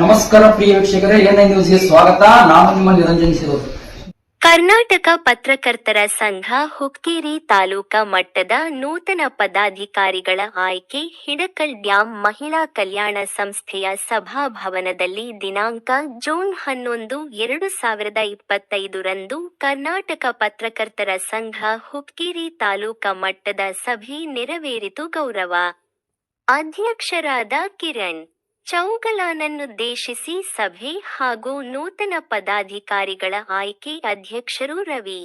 ನಮಸ್ಕಾರ ಪ್ರಿಯ ವೀಕ್ಷಕರೇ ಎನ್ಐ ನ್ಯೂಸ್ಗೆ ಸ್ವಾಗತ. ನಾನು ನಿಮ್ಮ ನಿರಂಜನ್ ಸಿರೋದು ಕರ್ನಾಟಕ ಪತ್ರಕರ್ತರ ಸಂಘ ಹುಕ್ಕೇರಿ ತಾಲೂಕಾ ಮಟ್ಟದ ನೂತನ ಪದಾಧಿಕಾರಿಗಳ ಆಯ್ಕೆ ಹಿಡಕಲ್ ಡ್ಯಾಂ ಮಹಿಳಾ ಕಲ್ಯಾಣ ಸಂಸ್ಥೆಯ ಸಭಾಭವನದಲ್ಲಿ ದಿನಾಂಕ ಜೂನ್ ಹನ್ನೊಂದು, ಎರಡು ಸಾವಿರದ ಇಪ್ಪತ್ತೈದರಂದು ಕರ್ನಾಟಕ ಪತ್ರಕರ್ತರ ಸಂಘ ಹುಕ್ಕೇರಿ ತಾಲೂಕಾ ಮಟ್ಟದ ಸಭೆ ನೆರವೇರಿತು ಗೌರವ. ಅಧ್ಯಕ್ಷರಾದ ಕಿರಣ್ ಚೌಗಲಾನನ್ನುದ್ದೇಶಿಸಿ ಸಭೆ ಹಾಗೂ ನೂತನ ಪದಾಧಿಕಾರಿಗಳ ಆಯ್ಕೆ ಅಧ್ಯಕ್ಷರು ರವಿ,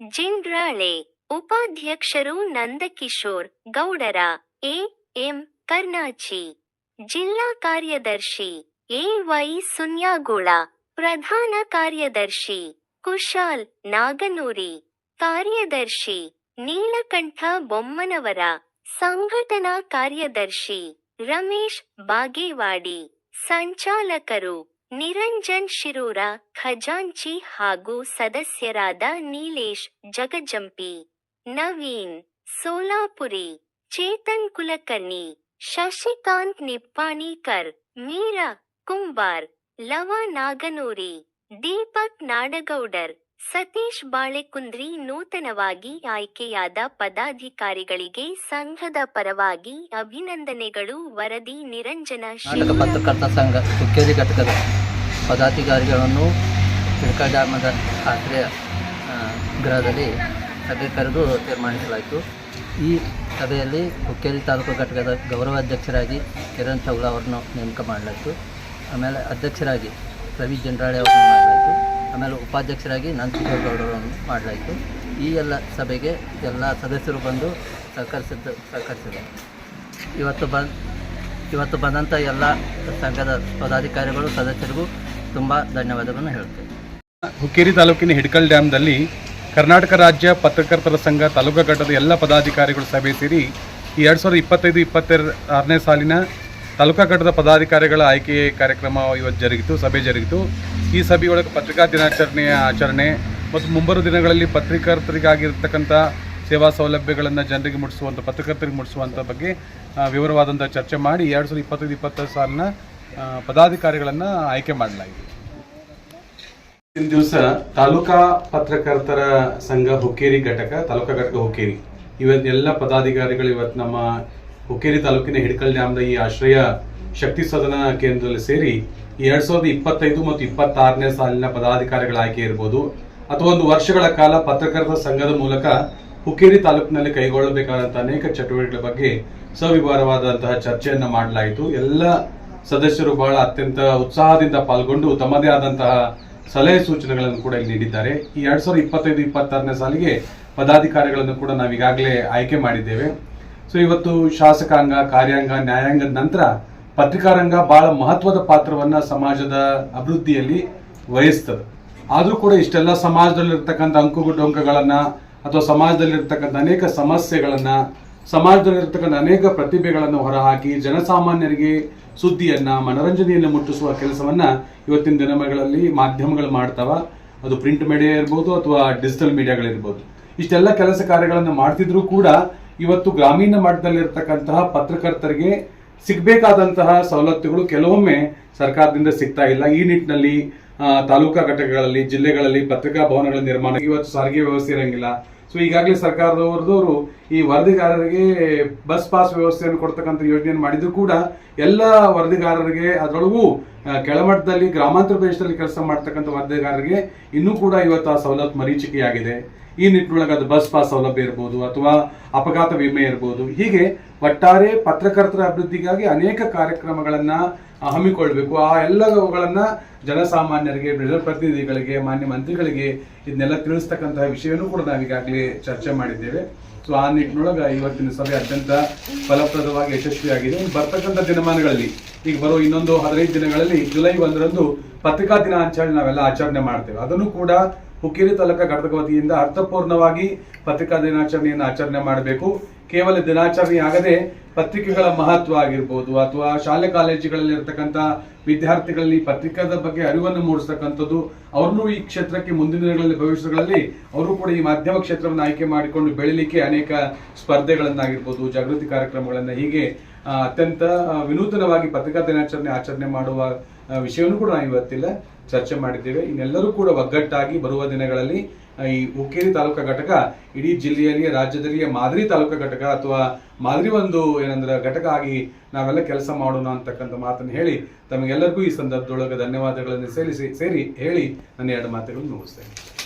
ಜಿಂಡ್ರಾಳೆ, ಉಪಾಧ್ಯಕ್ಷರು ನಂದಕಿಶೋರ್, ಗೌಡರ, ಎ, ಎಂ ಕರ್ನಾಚಿ ಜಿಲ್ಲಾ ಕಾರ್ಯದರ್ಶಿ, ಎ, ವೈ, ಸುನ್ಯಾಗೋಳ, ಪ್ರಧಾನ ಕಾರ್ಯದರ್ಶಿ, ಕುಶಾಲ್, ನಾಗನೂರಿ, ಕಾರ್ಯದರ್ಶಿ, ನೀಲಕಂಠ ಬೊಮ್ಮನವರ, ಸಂಘಟನಾ ಕಾರ್ಯದರ್ಶಿ ರಮೇಶ್ ಬಾಗೇವಾಡಿ, ಸಂಚಾಲಕರು ನಿರಂಜನ್ ಶಿರೂರ, ಖಜಾಂಚಿ ಹಾಗೂ ಸದಸ್ಯರಾದ ನೀಲೇಶ್ ಜಗಜಂಪಿ, ನವೀನ್ ಸೋಲಾಪುರಿ, ಚೇತನ್ ಕುಲಕರ್ಣಿ, ಶಶಿಕಾಂತ್ ನಿಪ್ಪಾಣಿಕರ್, ಮೀರಾ ಕುಂಬಾರ್, ಲವ ನಾಗನೂರಿ, ದೀಪಕ್ ನಾಡಗೌಡರ್ ಸತೀಶ್ ಬಾಳೆಕುಂದ್ರಿ ನೂತನವಾಗಿ ಆಯ್ಕೆಯಾದ ಪದಾಧಿಕಾರಿಗಳಿಗೆ ಸಂಘದ ಪರವಾಗಿ ಅಭಿನಂದನೆಗಳು, ವರದಿ, ನಿರಂಜನ ಕರ್ನಾಟಕ ಪತ್ರಕರ್ತ ಸಂಘ ಹುಕ್ಕೇರಿ ಘಟಕದ ಪದಾಧಿಕಾರಿಗಳನ್ನು ಚಿಲ್ಕ ಡ್ಯಾಮದ ಆಶ್ರಯ ಗೃಹದಲ್ಲಿ ಸಭೆ ಕರೆದು ತೀರ್ಮಾನಿಸಲಾಯಿತು. ಈ ಸಭೆಯಲ್ಲಿ ಹುಕ್ಕೇರಿ ತಾಲೂಕು ಘಟಕದ ಗೌರವಾಧ್ಯಕ್ಷರಾಗಿ ಕಿರಣ್ ಚೌಲ ಅವರನ್ನು ನೇಮಕ ಮಾಡಲಾಯಿತು. ಆಮೇಲೆ ಅಧ್ಯಕ್ಷರಾಗಿ ರವಿ ಜಂಡ್ರಾಳೆ ಅವರನ್ನು ಆಮೇಲೆ ಉಪಾಧ್ಯಕ್ಷರಾಗಿ ನಂದಕಿಶೋರ್ ಗೌಡರು ಮಾಡಲಾಯಿತು. ಈ ಎಲ್ಲ ಸಭೆಗೆ ಎಲ್ಲ ಸದಸ್ಯರು ಬಂದು ಸಹಕರಿಸಿದ್ದ ಸಹಕರಿಸಿದರು ಇವತ್ತು ಬಂದ ಇವತ್ತು ಬಂದಂಥ ಎಲ್ಲ ಸಂಘದ ಪದಾಧಿಕಾರಿಗಳು, ಸದಸ್ಯರಿಗೂ ತುಂಬ ಧನ್ಯವಾದಗಳನ್ನು ಹೇಳ್ತೇವೆ ಹುಕ್ಕೇರಿ ತಾಲೂಕಿನ ಹಿಡ್ಕಲ್ ಡ್ಯಾಮ್ನಲ್ಲಿ ಕರ್ನಾಟಕ ರಾಜ್ಯ ಪತ್ರಕರ್ತರ ಸಂಘ ತಾಲೂಕಾ ಘಟ್ಟದ ಎಲ್ಲ ಪದಾಧಿಕಾರಿಗಳು ಸಭೆ ಸೇರಿ ಈ ಎರಡು ಸಾವಿರದ ಇಪ್ಪತ್ತೈದು ಇಪ್ಪತ್ತೆರಡು ಆರನೇ ಸಾಲಿನ ತಾಲೂಕಾ ಘಟ್ಟದ ಪದಾಧಿಕಾರಿಗಳ ಆಯ್ಕೆ ಕಾರ್ಯಕ್ರಮ ಇವತ್ತು ಜರುಗಿತು, ಸಭೆ ಜರುಗಿತು. ಈ ಸಭೆಯೊಳಗೆ ಪತ್ರಿಕಾ ದಿನಾಚರಣೆಯ ಆಚರಣೆ ಮತ್ತು ಮುಂಬರುವ ದಿನಗಳಲ್ಲಿ ಪತ್ರಿಕರ್ತರಿಗಾಗಿರ್ತಕ್ಕಂಥ ಸೇವಾ ಸೌಲಭ್ಯಗಳನ್ನು ಜನರಿಗೆ ಮುಟ್ಟಿಸುವಂಥ, ಪತ್ರಕರ್ತರಿಗೆ ಮುಟ್ಟಿಸುವಂಥ ಬಗ್ಗೆ ವಿವರವಾದಂಥ ಚರ್ಚೆ ಮಾಡಿ ಎರಡು ಸಾವಿರದ ಇಪ್ಪತ್ತೈದು ಇಪ್ಪತ್ತೈದು ಸಾಲಿನ ಪದಾಧಿಕಾರಿಗಳನ್ನು ಆಯ್ಕೆ ಮಾಡಲಾಗಿದೆ ಇಂದಿನ ದಿವಸ ತಾಲೂಕಾ ಪತ್ರಕರ್ತರ ಸಂಘ ಹುಕ್ಕೇರಿ ಘಟಕ, ತಾಲೂಕಾ ಘಟಕ ಹುಕ್ಕೇರಿ. ಇವತ್ತು ಎಲ್ಲ ಪದಾಧಿಕಾರಿಗಳು ಇವತ್ತು ನಮ್ಮ ಹುಕ್ಕೇರಿ ತಾಲೂಕಿನ ಹಿಡ್ಕಲ್ ಡ್ಯಾಮ್ನ ಈ ಆಶ್ರಯ ಶಕ್ತಿ ಸದನ ಕೇಂದ್ರದಲ್ಲಿ ಸೇರಿ ಎರಡ್ ಸಾವಿರದ ಇಪ್ಪತ್ತೈದು ಮತ್ತು ಇಪ್ಪತ್ತಾರನೇ ಸಾಲಿನ ಪದಾಧಿಕಾರಿಗಳ ಆಯ್ಕೆ ಇರ್ಬೋದು. ಅಥವಾ ಒಂದು ವರ್ಷಗಳ ಕಾಲ ಪತ್ರಕರ್ತರ ಸಂಘದ ಮೂಲಕ ಹುಕ್ಕೇರಿ ತಾಲೂಕಿನಲ್ಲಿ ಕೈಗೊಳ್ಳಬೇಕಾದಂತಹ ಅನೇಕ ಚಟುವಟಿಕೆಗಳ ಬಗ್ಗೆ ಸವಿವರವಾದಂತಹ ಚರ್ಚೆಯನ್ನ ಮಾಡಲಾಯಿತು. ಎಲ್ಲ ಸದಸ್ಯರು ಬಹಳ ಅತ್ಯಂತ ಉತ್ಸಾಹದಿಂದ ಪಾಲ್ಗೊಂಡು ತಮ್ಮದೇ ಆದಂತಹ ಸಲಹೆ ಸೂಚನೆಗಳನ್ನು ಕೂಡ ಇಲ್ಲಿ ನೀಡಿದ್ದಾರೆ. ಈ ಎರಡ್ ಸಾವಿರದ ಇಪ್ಪತ್ತೈದು, ಇಪ್ಪತ್ತಾರನೇ ಸಾಲಿಗೆ ಪದಾಧಿಕಾರಿಗಳನ್ನು ಕೂಡ ನಾವು ಈಗಾಗಲೇ ಆಯ್ಕೆ ಮಾಡಿದ್ದೇವೆ. ಸೊ ಇವತ್ತು ಶಾಸಕಾಂಗ, ಕಾರ್ಯಾಂಗ ನ್ಯಾಯಾಂಗದ ನಂತರ ಪತ್ರಿಕಾರಂಗ ಬಹಳ ಮಹತ್ವದ ಪಾತ್ರವನ್ನ ಸಮಾಜದ ಅಭಿವೃದ್ಧಿಯಲ್ಲಿ ವಹಿಸ್ತದೆ. ಆದರೂ ಕೂಡ ಇಷ್ಟೆಲ್ಲ ಸಮಾಜದಲ್ಲಿರ್ತಕ್ಕಂಥ ಅಂಕುಡೊಂಕಗಳನ್ನ ಅಥವಾ ಸಮಾಜದಲ್ಲಿರ್ತಕ್ಕಂಥ ಅನೇಕ ಸಮಸ್ಯೆಗಳನ್ನ, ಸಮಾಜದಲ್ಲಿರ್ತಕ್ಕಂಥ ಅನೇಕ ಪ್ರತಿಭೆಗಳನ್ನು ಹೊರಹಾಕಿ ಜನಸಾಮಾನ್ಯರಿಗೆ ಸುದ್ದಿಯನ್ನ, ಮನರಂಜನೆಯನ್ನು ಮುಟ್ಟಿಸುವ ಕೆಲಸವನ್ನ ಇವತ್ತಿನ ದಿನಗಳಲ್ಲಿ ಮಾಧ್ಯಮಗಳು ಮಾಡ್ತಾವ. ಅದು ಪ್ರಿಂಟ್ ಮೀಡಿಯಾ ಇರ್ಬೋದು ಅಥವಾ ಡಿಜಿಟಲ್ ಮೀಡಿಯಾಗಳಿರ್ಬೋದು. ಇಷ್ಟೆಲ್ಲ ಕೆಲಸ ಕಾರ್ಯಗಳನ್ನು ಮಾಡ್ತಿದ್ರು ಕೂಡ ಇವತ್ತು ಗ್ರಾಮೀಣ ಮಟ್ಟದಲ್ಲಿರ್ತಕ್ಕಂತಹ ಪತ್ರಕರ್ತರಿಗೆ ಸಿಗಬೇಕಾದಂತಹ ಸವಲತ್ತುಗಳು ಕೆಲವೊಮ್ಮೆ ಸರ್ಕಾರದಿಂದ ಸಿಗ್ತಾ ಇಲ್ಲ. ಈ ನಿಟ್ಟಿನಲ್ಲಿ ತಾಲೂಕಾ ಘಟಕಗಳಲ್ಲಿ, ಜಿಲ್ಲೆಗಳಲ್ಲಿ ಪತ್ರಿಕಾ ಭವನಗಳ ನಿರ್ಮಾಣ ಇವತ್ತು ಸಾರಿಗೆ ವ್ಯವಸ್ಥೆ ಇರಂಗಿಲ್ಲ. ಸೊ ಈಗಾಗಲೇ ಸರ್ಕಾರದವರದವರು ಈ ವರದಿಗಾರರಿಗೆ ಬಸ್ ಪಾಸ್ ವ್ಯವಸ್ಥೆಯನ್ನು ಕೊಡ್ತಕ್ಕಂಥ ಯೋಜನೆಯನ್ನು ಮಾಡಿದ್ರು ಕೂಡ ಎಲ್ಲ ವರದಿಗಾರರಿಗೆ ಅದರೊಳಗೂ ಕೆಳಮಟ್ಟದಲ್ಲಿ, ಗ್ರಾಮಾಂತರ ಪ್ರದೇಶದಲ್ಲಿ ಕೆಲಸ ಮಾಡ್ತಕ್ಕಂಥ ವರದಿಗಾರರಿಗೆ ಇನ್ನೂ ಕೂಡ ಇವತ್ತು ಆ ಸವಲತ್ತು ಮರೀಚಿಕೆಯಾಗಿದೆ. ಈ ನಿಟ್ಟಿನೊಳಗೆ ಅದು ಬಸ್ ಪಾಸ್ ಸೌಲಭ್ಯ ಇರ್ಬೋದು ಅಥವಾ ಅಪಘಾತ ವಿಮೆ ಇರ್ಬೋದು. ಹೀಗೆ ಒಟ್ಟಾರೆ ಪತ್ರಕರ್ತರ ಅಭಿವೃದ್ಧಿಗಾಗಿ ಅನೇಕ ಕಾರ್ಯಕ್ರಮಗಳನ್ನ ಹಮ್ಮಿಕೊಳ್ಬೇಕು. ಆ ಎಲ್ಲವುಗಳನ್ನ ಜನಸಾಮಾನ್ಯರಿಗೆ ಪ್ರತಿನಿಧಿಗಳಿಗೆ, ಮಾನ್ಯ ಮಂತ್ರಿಗಳಿಗೆ ಇದನ್ನೆಲ್ಲ ತಿಳಿಸ್ತಕ್ಕಂತಹ ವಿಷಯನೂ ಕೂಡ ನಾವು ಈಗಾಗಲೇ ಚರ್ಚೆ ಮಾಡಿದ್ದೇವೆ. ಸೊ ಆ ನಿಟ್ಟಿನೊಳಗೆ ಇವತ್ತಿನ ಸಭೆ ಅತ್ಯಂತ ಫಲಪ್ರದವಾಗಿ, ಯಶಸ್ವಿಯಾಗಿದೆ. ಬರ್ತಕ್ಕಂಥ ದಿನಮಾನಗಳಲ್ಲಿ, ಈಗ ಬರೋ ಇನ್ನೊಂದು ಹದಿನೈದು ದಿನಗಳಲ್ಲಿ, ಜುಲೈ ಒಂದರಂದು ಪತ್ರಿಕಾ ದಿನ ಹೇಳಿ ನಾವೆಲ್ಲ ಆಚರಣೆ ಮಾಡ್ತೇವೆ. ಅದನ್ನು ಕೂಡ ಹುಕ್ಕೇರಿ ತಾಲೂಕಾ ಘಟಕ ವತಿಯಿಂದ ಅರ್ಥಪೂರ್ಣವಾಗಿ ಪತ್ರಿಕಾ ದಿನಾಚರಣೆಯನ್ನು ಆಚರಣೆ ಮಾಡಬೇಕು. ಕೇವಲ ದಿನಾಚರಣೆ ಆಗದೆ ಪತ್ರಿಕೆಗಳ ಮಹತ್ವ ಆಗಿರ್ಬೋದು ಅಥವಾ ಶಾಲೆ ಕಾಲೇಜುಗಳಲ್ಲಿ ಇರ್ತಕ್ಕಂಥ ವಿದ್ಯಾರ್ಥಿಗಳಲ್ಲಿ ಪತ್ರಿಕಾದ ಬಗ್ಗೆ ಅರಿವನ್ನು ಮೂಡಿಸ್ತಕ್ಕಂಥದ್ದು, ಅವ್ರನ್ನೂ ಈ ಕ್ಷೇತ್ರಕ್ಕೆ ಮುಂದಿನ ದಿನಗಳಲ್ಲಿ ಭವಿಷ್ಯಗಳಲ್ಲಿ ಅವರು ಕೂಡ ಈ ಮಾಧ್ಯಮ ಕ್ಷೇತ್ರವನ್ನು ಆಯ್ಕೆ ಮಾಡಿಕೊಂಡು ಬೆಳಿಲಿಕ್ಕೆ ಅನೇಕ ಸ್ಪರ್ಧೆಗಳನ್ನಾಗಿರ್ಬೋದು, ಜಾಗೃತಿ ಕಾರ್ಯಕ್ರಮಗಳನ್ನು ಹೀಗೆ ಅತ್ಯಂತ ವಿನೂತನವಾಗಿ ಪತ್ರಿಕಾ ದಿನಾಚರಣೆ ಆಚರಣೆ ಮಾಡುವ ವಿಷಯವನ್ನು ಕೂಡ ನಾವು ಇವತ್ತಿಲ್ಲ ಚರ್ಚೆ ಮಾಡಿದ್ದೇವೆ. ಇನ್ನೆಲ್ಲರೂ ಕೂಡ ಒಗ್ಗಟ್ಟಾಗಿ ಬರುವ ದಿನಗಳಲ್ಲಿ ಈ ಹುಕ್ಕೇರಿ ತಾಲೂಕಾ ಘಟಕ, ಇಡೀ ಜಿಲ್ಲೆಯಲ್ಲಿ ರಾಜ್ಯದಲ್ಲಿ ಮಾದರಿ ತಾಲೂಕಾ ಘಟಕ ಅಥವಾ ಮಾದರಿ ಒಂದು ಏನಂದ್ರೆ ಘಟಕ ಆಗಿ ನಾವೆಲ್ಲ ಕೆಲಸ ಮಾಡೋಣ ಅಂತಕ್ಕಂಥ ಮಾತನ್ನು ಹೇಳಿ ತಮಗೆಲ್ಲರಿಗೂ ಈ ಸಂದರ್ಭದೊಳಗೆ ಧನ್ಯವಾದಗಳನ್ನು ಸೇರಿಸಿ ಸೇರಿ ಹೇಳಿ ನನ್ನ ಎರಡು ಮಾತುಗಳನ್ನು ಮುಗಿಸ್ತೇನೆ.